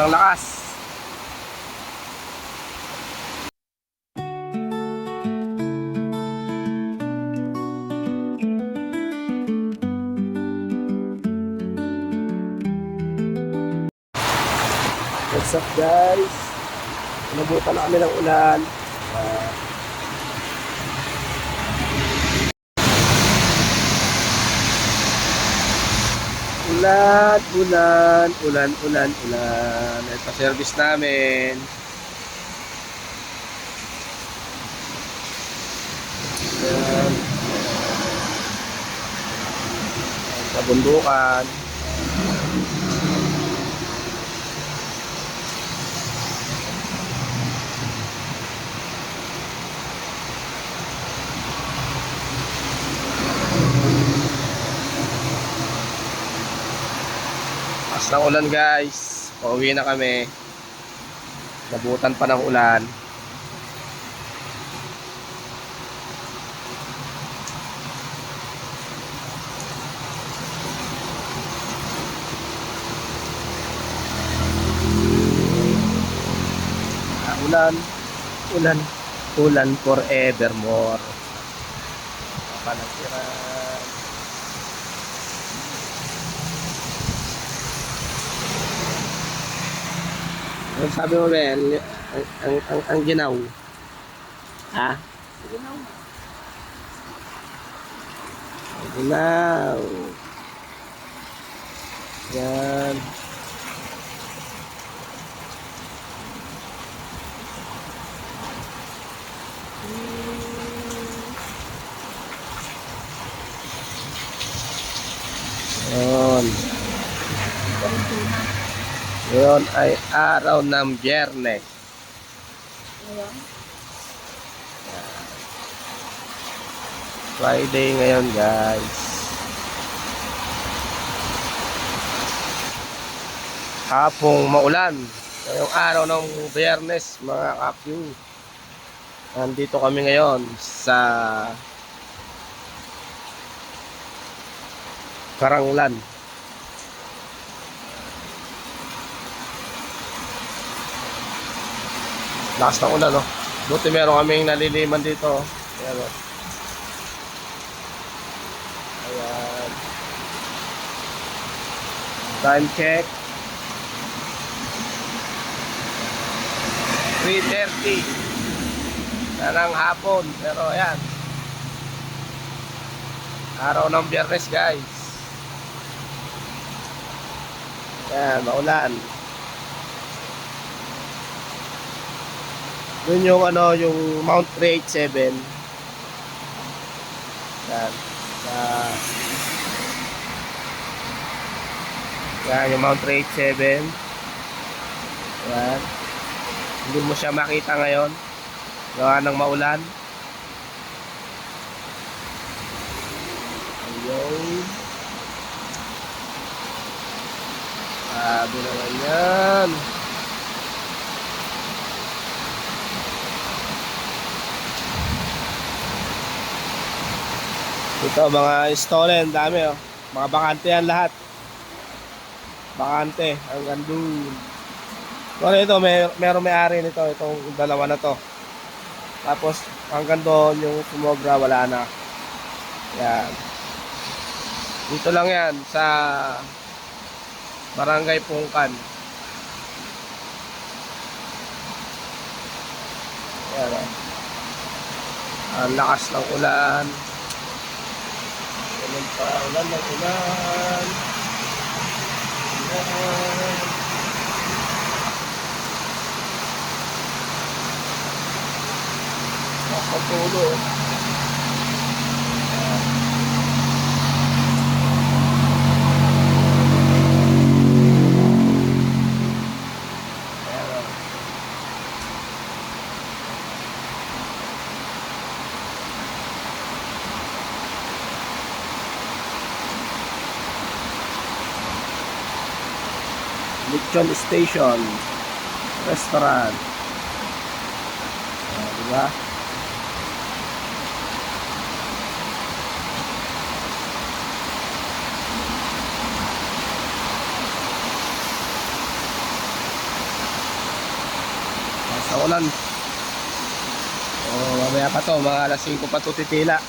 Sobrang lakas. What's up guys? Nabutan na kami ng ulan. Ah, ulan, ulan, ulan, ulan, ulan. Ito service namin. Ayan. Sa bundukan. Lakas ng ulan guys. Pauwi na kami. Nabutan pa ng ulan. Ah, ulan. Ulan. Ulan forevermore. Panagsiran. Ano sabi mo, ăn Ang, ang, ang, ang ginaw. Ha? Ang ginaw. Yan. Ngayon ay araw ng biyernes. Friday ngayon guys. Hapong maulan. Ngayong araw ng biyernes mga kapyo. Nandito kami ngayon sa Karanglan. Lakas ng ulan, no? Buti meron kaming naliliman dito. Ayan, no? Ayan. Time check. 3.30 na ng hapon. Pero ayan. Araw ng biyernes, guys. Ayan, maulan. Yun yung ano, yung Mount 387. Yan. Uh, yan, yung Mount 387. Yan. Hindi mo siya makita ngayon. Gawa ng maulan. Ayun. Sabi naman yan. Ito mga stolen, dami oh. Mga bakante yan lahat. Bakante, hanggang dun. Pero ito, may, meron may-ari nito, itong dalawa na to. Tapos hanggang doon yung sumobra, wala na. Yan. Dito lang yan sa Barangay Pungkan. Yan. oh. Ang lakas ng ulan. Ulan pa, ulan ng ulan. Ulan. Nakatulo. Ayan. Lechon Station Restaurant. Ah, diba? ng ulan. Oh, mamaya pa to, mga alas 5 pa to titila.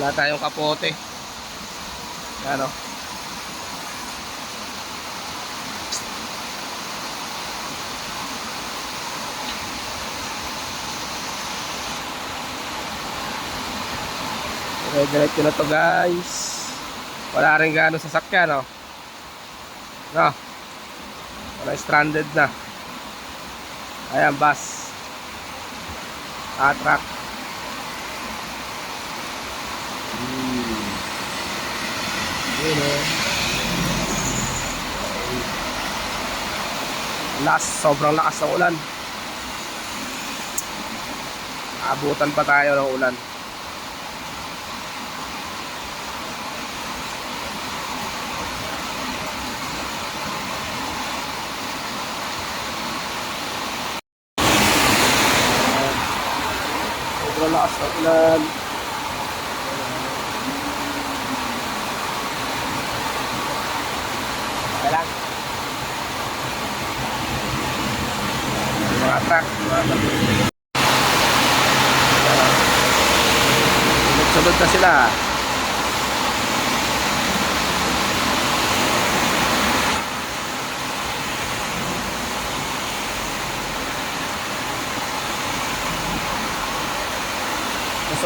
Wala tayong kapote. Ano? Diretso na to guys. Wala rin gaano sasakyan, no? No? Wala stranded na. Ayan, bus. Ah, truck. Hmm. Yun, oh. Lakas, sobrang lakas ng ulan. Abutan pa tayo ng ulan. Lakas ng ulan. Kailang. Mga truck. Mga truck. Sunod na sila.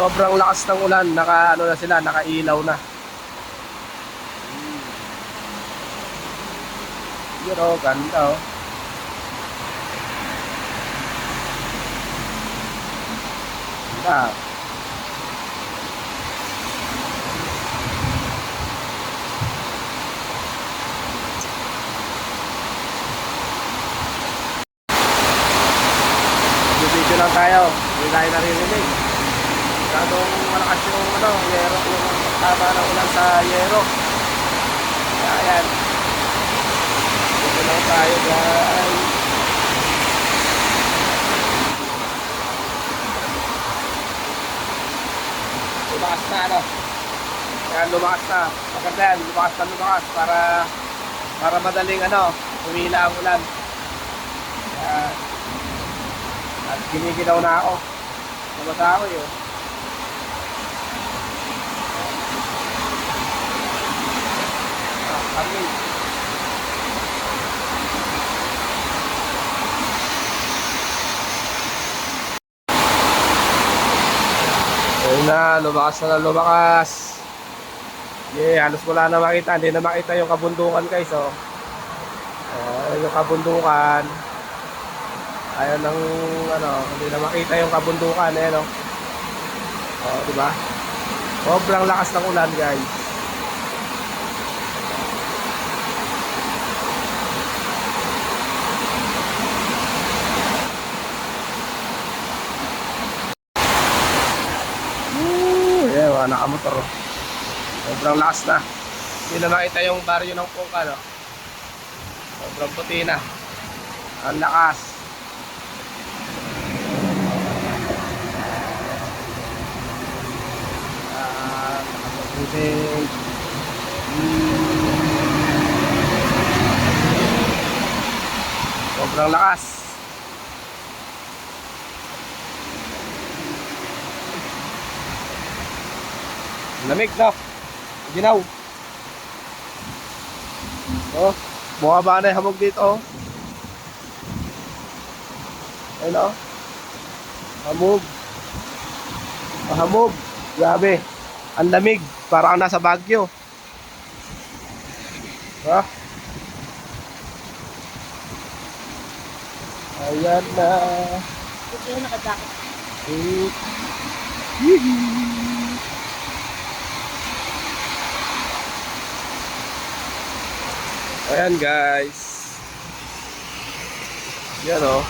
Sobrang lakas ng ulan, naka ano na sila, nakailaw na. Yun oh, ganda oh. Ganda. Video lang tayo. Hindi tayo naririnig. Masyadong malakas yung ano, yero, yung tama ng ulan sa yero. Kaya yan. Dito lang tayo guys. Lumakas na ano. Yan, lumakas na. Maganda yan, lumakas na lumakas para para madaling ano, humila ang ulan. Yan. At giniginaw na ako. Namasa ako yun. Ah, kami. Ayun na, lumakas na lumakas. Yeah, halos wala na makita. Hindi na makita yung kabundukan guys, oh. Ayun yung kabundukan. Ayaw ng ano, hindi na makita yung kabundukan, eh, no? Oh, di ba? Sobrang lakas ng ulan, guys. Mga nakamotor. Sobrang lakas na. Hindi na makita yung baryo ng Puka, no? Sobrang puti na. Ang lakas. Ah, nakaputin. Sobrang lakas. Lamig na. Ginaw. Oh, bumaba na yung hamog dito. Oh. Ayun oh. Hamog. Ah, hamog. Grabe. Ang lamig. Parang nasa Baguio. Ha? Ayan na. Ito yung nakajakit. Eh. Ayan guys. Yan o. Oh.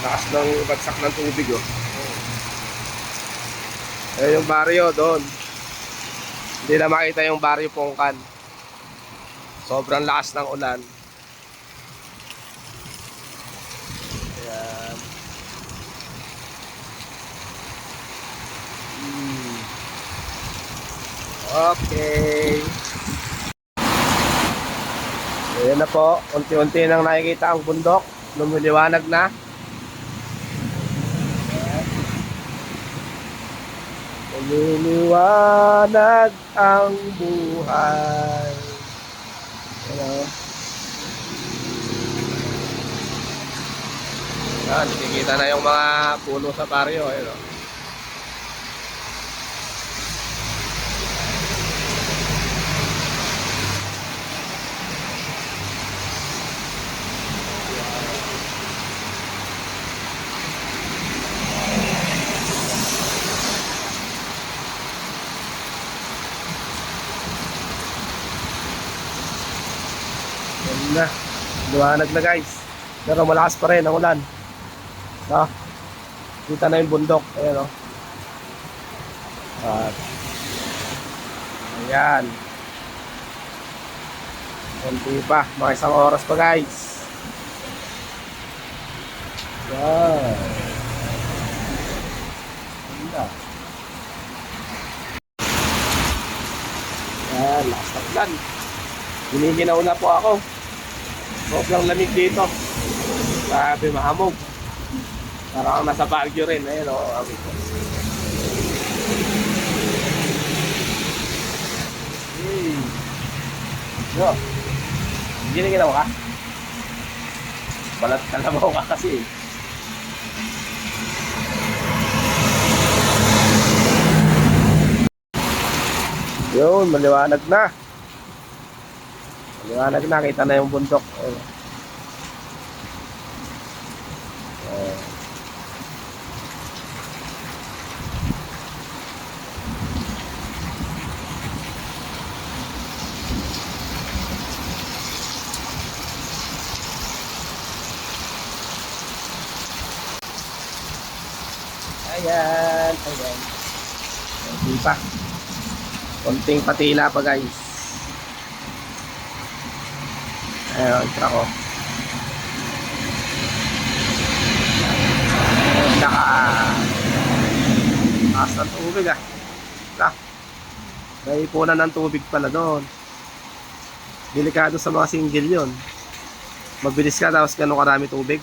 Lakas ng bagsak ng tubig oh. Ayan yung baryo doon. Hindi na makita yung baryo Pongkan. Sobrang lakas ng ulan. Ayan na po, unti-unti nang nakikita ang bundok. Lumiliwanag na. Lumiliwanag ang buhay. Ano? Yan, nakikita na yung mga puno sa baryo. Ayun, na. Liwanag na guys. Pero malakas pa rin ang ulan. No? Kita na yung bundok. Ayan o. At, ayan. Kunti pa. Mga isang oras pa guys. Yan. Ganda. Yan. Lakas ng ulan. Hinihinaw na po ako. Sobrang lamig dito. Grabe, mahamog. Parang nasa Baguio rin. Ayun, o. Oh, hey. Yo. Giniginaw ka? Balat kalabaw ka kasi. Yun, maliwanag na. Maliwanag na, kita na yung bundok. Ayun. Ayun. Ayan, ayan. Hindi pa. Konting patila pa guys. Ayun, tira ko. Ayun, Naka... Taas ng tubig ah. Naka. May ipunan ng tubig pala doon. Delikado sa mga single yun. Mabilis ka tapos gano'ng karami tubig.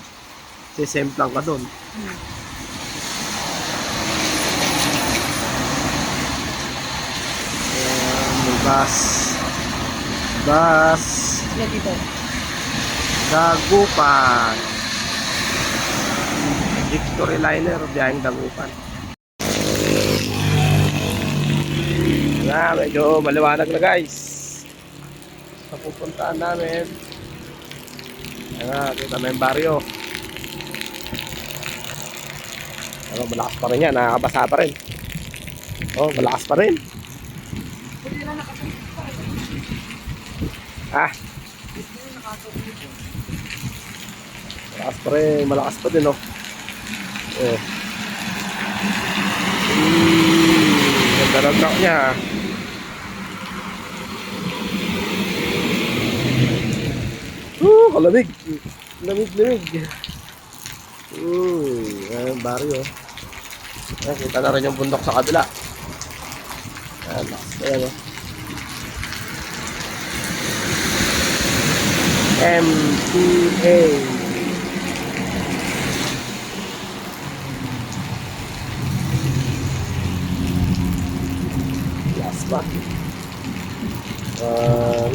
Sisemplang ka doon. May bus. Bus. Sila dito. Dagupan. Victory Liner, biyaheng Dagupan. Na, medyo maliwanag na guys. Sa pupuntaan namin. Na, kita na yung baryo. Ano, malakas pa rin yan, nakakabasa pa rin. Oh, malakas pa rin. Ah, Malakas pa rin, malakas pa din, oh. Oh. Hmm, ganda ng truck niya, ah. Uh, kalamig. Lamig, lamig. Hmm, ayan, baryo. Ayan, kita na rin yung bundok sa kabila. Ayan, lakas pa yan, oh. MTA. Last ba? Ah,